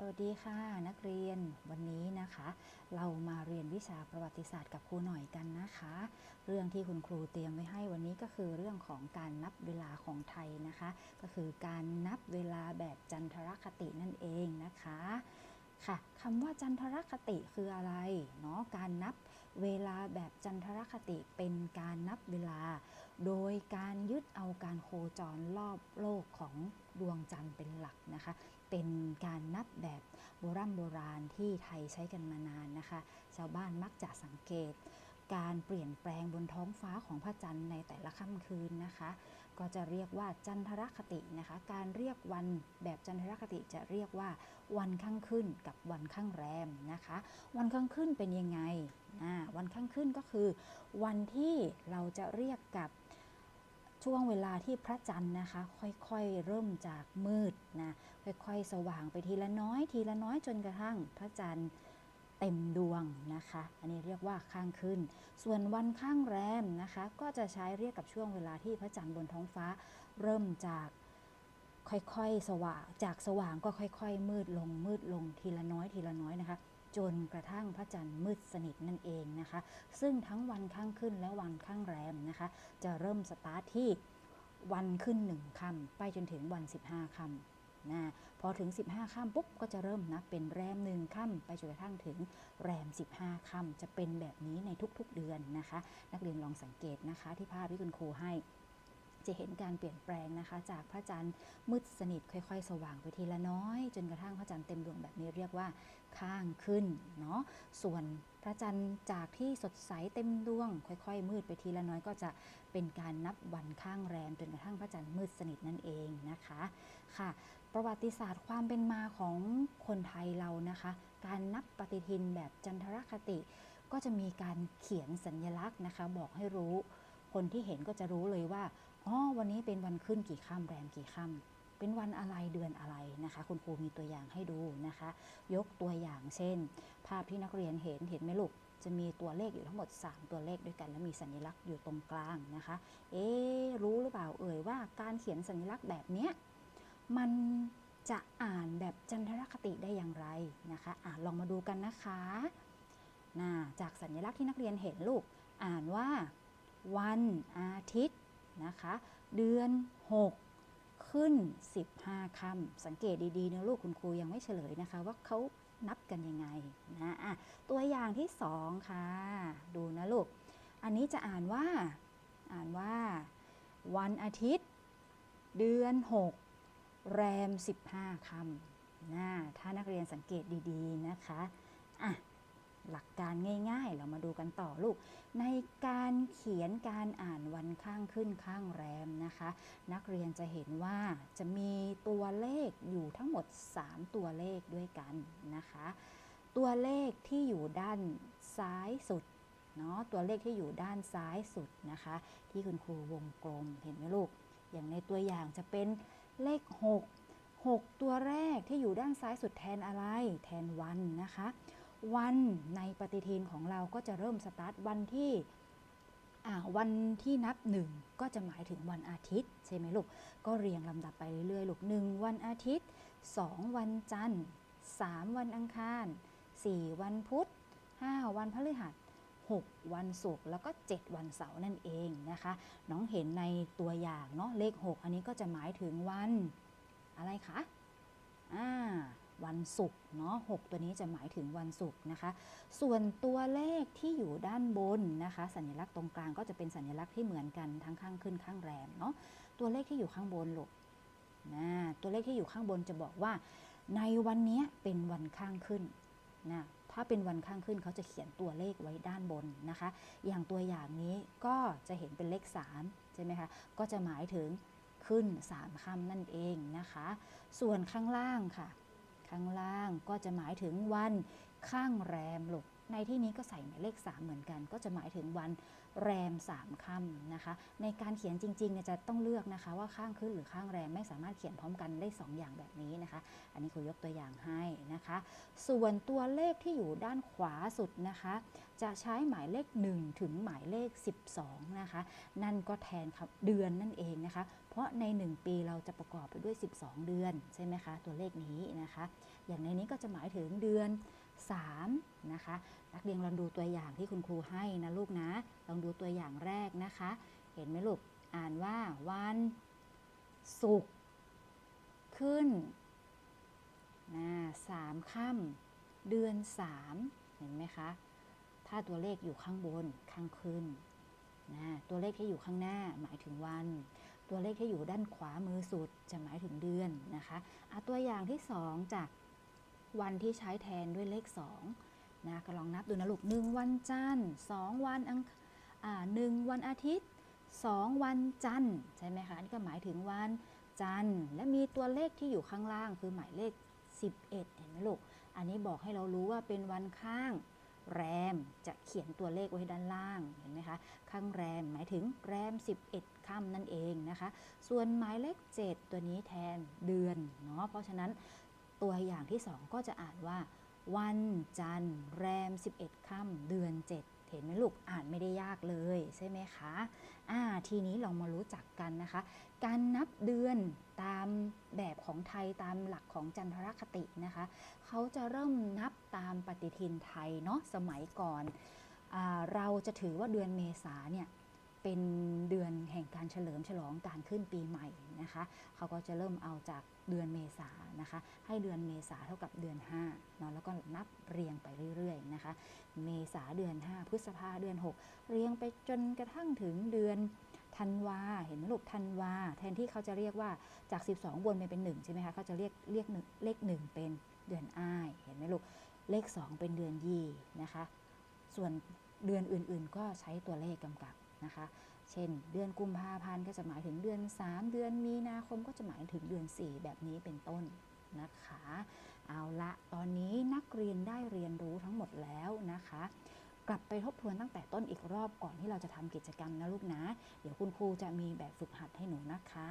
สวัสดีค่ะนักเรียนวันนี้นะคะ เรามาเรียนวิชาประวัติศาสตร์กับครูหน่อยกันนะคะ เรื่องที่คุณครูเตรียมไว้ให้วันนี้ก็คือเรื่องของการนับเวลาของไทยนะคะ ก็คือการนับเวลาแบบจันทรคตินั่นเองนะคะค่ะคำว่าจันทรคติคืออะไรเนาะการนับเวลาแบบจันทรคติเป็นการนับเวลา โดยการยึดเอาการโคจรรอบโลกของดวงจันทร์เป็นหลักนะคะ เป็นการนับแบบโบราณโบราณที่ไทยใช้กันมานานนะคะ ชาวบ้านมักจะสังเกต การเปลี่ยนแปลงบนท้องฟ้าของพระจันทร์ในแต่ละค่ำคืนนะคะ ก็จะเรียกว่าจันทรคตินะคะ การเรียกวันแบบจันทรคติจะเรียกว่าวันข้างขึ้นกับวันข้างแรมนะคะ วันข้างขึ้นเป็นยังไง วันข้างขึ้นก็คือ วันที่เราจะเรียกกับ ช่วงเวลาที่พระจันทร์นะคะ ค่อยๆเริ่มจากมืดนะค่อยๆ สว่างไปทีละน้อย ทีละน้อยจนกระทั่งพระจันทร์เต็มดวงนะคะ อันนี้เรียกว่าข้างขึ้น ส่วนวันข้างแรมนะคะ ก็จะใช้เรียกกับช่วงเวลาที่พระจันทร์บนท้องฟ้า เริ่มจากค่อยๆสว่าง จากสว่างก็ค่อย ๆ มืดลงมืดลงทีละน้อยทีละน้อยนะคะ จนกระทั่งพระจันทร์มืดสนิทนั่นเองนะคะ ซึ่งทั้งวันข้างขึ้นและวันข้างแรมนะคะ จะเริ่มสตาร์ทที่วันขึ้นหนึ่งค่ำไปจนถึงวัน 15ค่ำนะพอถึง 15ค่ำปุ๊บก็จะเริ่มนับเป็นแรมหนึ่งค่ำไปจนกระทั่งถึงแรม 15ค่ำจะเป็นแบบนี้ในทุกๆเดือนนะคะ นักเรียนลองสังเกตนะคะที่ภาพที่คุณครูให้ จะเห็นการเปลี่ยนแปลงนะคะ จากพระจันทร์มืดสนิทค่อย ๆ สว่างไปทีละน้อย จนกระทั่งพระจันทร์เต็มดวงแบบนี้เรียกว่าข้างขึ้นเนาะส่วนพระจันทร์จากที่สดใสเต็มดวง ค่อย ๆ มืดไปทีละน้อยก็จะเป็นการนับวันข้างแรมจนกระทั่งพระจันทร์มืดสนิทนั่นเองนะคะค่ะ ประวัติศาสตร์ความเป็นมาของคนไทยเรานะคะ การนับปฏิทินแบบจันทรคติ ก็จะมีการเขียนสัญลักษณ์นะคะ บอกให้รู้คนที่เห็นก็จะรู้เลยว่า อ๋อวันนี้เป็นวันขึ้นกี่ค่ำแรมกี่ค่ำเป็นวันอะไรเดือนอะไรนะคะ คุณครูมีตัวอย่างให้ดูนะคะ ยกตัวอย่างเช่น ภาพที่นักเรียนเห็นเห็นไหมลูกจะมีตัวเลขอยู่ทั้งหมด 3 ตัวเลขด้วยกัน และมีสัญลักษณ์อยู่ตรงกลางนะคะ เอ๊รู้หรือเปล่าเอ่ยว่าการเขียนสัญลักษณ์แบบนี้มันจะอ่านแบบจันทรคติได้อย่างไรนะคะอะลองมาดูกันนะคะนะจากสัญลักษณ์ที่นักเรียนเห็นลูก อ่านว่า วันอาทิตย์ นะคะ เดือน 6 ขึ้น 15ค่ำสังเกตดีๆนะลูกคุณครูยังไม่เฉลยนะคะ ว่าเขานับกันยังไงนะอะตัวอย่างที่สองค่ะ ดูนะลูก อันนี้จะอ่านว่าอ่านว่า วันอาทิตย์ เดือน 6 แรม 15ค่ำนะถ้านักเรียนสังเกตดีๆนะคะอะ หลักการง่ายๆ เรามาดูกันต่อลูก ในการเขียนการอ่านวันข้างขึ้นข้างแรมนะคะ นักเรียนจะเห็นว่าจะมีตัวเลขอยู่ทั้งหมด 3 ตัวเลขด้วยกันนะคะ ตัวเลขที่อยู่ด้านซ้ายสุดเนาะตัวเลขที่อยู่ด้านซ้ายสุดนะคะ ที่คุณครูวงกลมเห็นไหมลูก อย่างในตัวอย่างจะเป็นเลข 6 6 ตัวแรกที่อยู่ด้านซ้ายสุดแทนอะไร แทนวันนะคะ วันในปฏิทินของเราก็จะเริ่มสตาร์ทวันที่วันที่นับหนึ่งก็จะหมายถึงวันอาทิตย์ใช่ไหมลูก ก็เรียงลำดับไปเรื่อยๆลูกหนึ่งวันอาทิตย์ 2 วันจันทร์ 3 วันอังคาร 4 วันพุธ 5 วันพฤหัส 6 วันศุกร์แล้วก็ 7 วันเสาร์นั่นเองนะคะ น้องเห็นในตัวอย่างเนาะเลข 6 อันนี้ก็จะหมายถึงวันอะไรคะอ่า วันศุกร์เนาะ6ตัวนี้จะหมายถึงวันศุกร์นะคะ ส่วนตัวเลขที่อยู่ด้านบนนะคะ สัญลักษณ์ตรงกลางก็จะเป็นสัญลักษณ์ที่เหมือนกันทั้งข้างขึ้นข้างแรมเนาะตัวเลขที่อยู่ข้างบนหลูกนะตัวเลขที่อยู่ข้างบนจะบอกว่า ในวันนี้เป็นวันข้างขึ้นนะถ้าเป็นวันข้างขึ้นเขาจะเขียนตัวเลขไว้ด้านบนนะคะ อย่างตัวอย่างนี้ก็จะเห็นเป็นเลข 3 ใช่ไหมคะ ก็จะหมายถึงขึ้น 3ค่ำนั่นเองนะคะ ส่วนข้างล่างค่ะ ข้างล่างก็จะหมายถึงวันข้างแรมลูกในที่นี้ก็ใส่หมายเลข 3 เหมือนกัน ก็จะหมายถึงวัน แรมสามค่ำนะคะ ในการเขียนจริงๆจะต้องเลือกนะคะว่าข้างขึ้นหรือข้างแรมไม่สามารถเขียนพร้อมกันได้ 2 อย่างแบบนี้นะคะ อันนี้ครูยกตัวอย่างให้นะคะ ส่วนตัวเลขที่อยู่ด้านขวาสุดนะคะ จะใช้หมายเลข 1 ถึงหมายเลข 12 นะคะ นั่นก็แทนครับเดือนนั่นเองนะคะ เพราะใน 1 ปีเราจะประกอบไปด้วย 12 เดือนใช่ไหมคะตัวเลขนี้นะคะ อย่างในนี้ก็จะหมายถึงเดือน 3นะคะนักเรียนลองดูตัวอย่างที่คุณครูให้นะลูกนะ ลองดูตัวอย่างแรกนะคะ เห็นไหมลูกอ่านว่าวันศุกร์ขึ้นนะสามค่ำเดือน 3 เห็นไหมคะ ถ้าตัวเลขอยู่ข้างบนข้างขึ้นนะตัวเลขที่อยู่ข้างหน้าหมายถึงวัน ตัวเลขที่อยู่ด้านขวามือสุดจะหมายถึงเดือนนะคะอะตัวอย่างที่สองจาก วันที่ใช้แทนด้วยเลข2นะก็ลองนับดูนะลูกหนึ่งวันจันทร์สองวันอังหนึ่งวันอาทิตย์สองวันจันทร์ใช่ไหมคะอันนี่ก็หมายถึงวันจันทร์และมีตัวเลขที่อยู่ข้างล่างคือหมายเลข 11 เห็นไหมลูก อันนี้บอกให้เรารู้ว่าเป็นวันข้างแรมจะเขียนตัวเลขไว้ด้านล่างเห็นไหมคะ ข้างแรมหมายถึงแรม 11ค่ำนั่นเองนะคะ ส่วนหมายเลข 7 ตัวนี้แทนเดือนเนาะเพราะฉะนั้น ตัวอย่างที่ 2 ก็จะอ่านว่า วันจันทร์แรม 11ค่ำเดือน 7 เห็นไหมลูกอ่านไม่ได้ยากเลยใช่ไหมคะอ่าทีนี้ลองมารู้จักกันนะคะ การนับเดือนตามแบบของไทยตามหลักของจันทรคตินะคะ เขาจะเริ่มนับตามปฏิทินไทยเนาะสมัยก่อนอเราจะถือว่าเดือนเมษาเนี่ย เป็นเดือนแห่งการเฉลิมฉลองการขึ้นปีใหม่นะคะเขาก็จะเริ่มเอาจากเดือนเมษานะคะ ให้เดือนเมษาเท่ากับเดือน5เนาะแล้วก็นับเรียงไปเรื่อยๆนะคะ เมษาเดือน 5 พฤษภาเดือน 6 เรียงไปจนกระทั่งถึงเดือนธันวาเห็นไหมลูกธันวาแทนที่เขาจะเรียกว่าจาก 12วนไปเป็น 1 ใช่ไหมคะเขาจะเรียกเรียกหนึ่งเลข1เป็นเดือนอ้ายเห็นไหมลูกเลข 2 เป็นเดือนยีนะคะ ส่วนเดือนอื่นๆ ก็ใช้ตัวเลขกำกับ นะคะ เช่น เดือนกุมภาพันธ์ก็จะหมายถึงเดือน 3 เดือนมีนาคมก็จะหมายถึงเดือน 4 แบบนี้เป็นต้นนะคะ เอาละตอนนี้นักเรียนได้เรียนรู้ทั้งหมดแล้วนะคะ กลับไปทบทวนตั้งแต่ต้นอีกรอบก่อนที่เราจะทำกิจกรรมนะลูกนะ เดี๋ยวคุณครูจะมีแบบฝึกหัดให้หนูนะคะ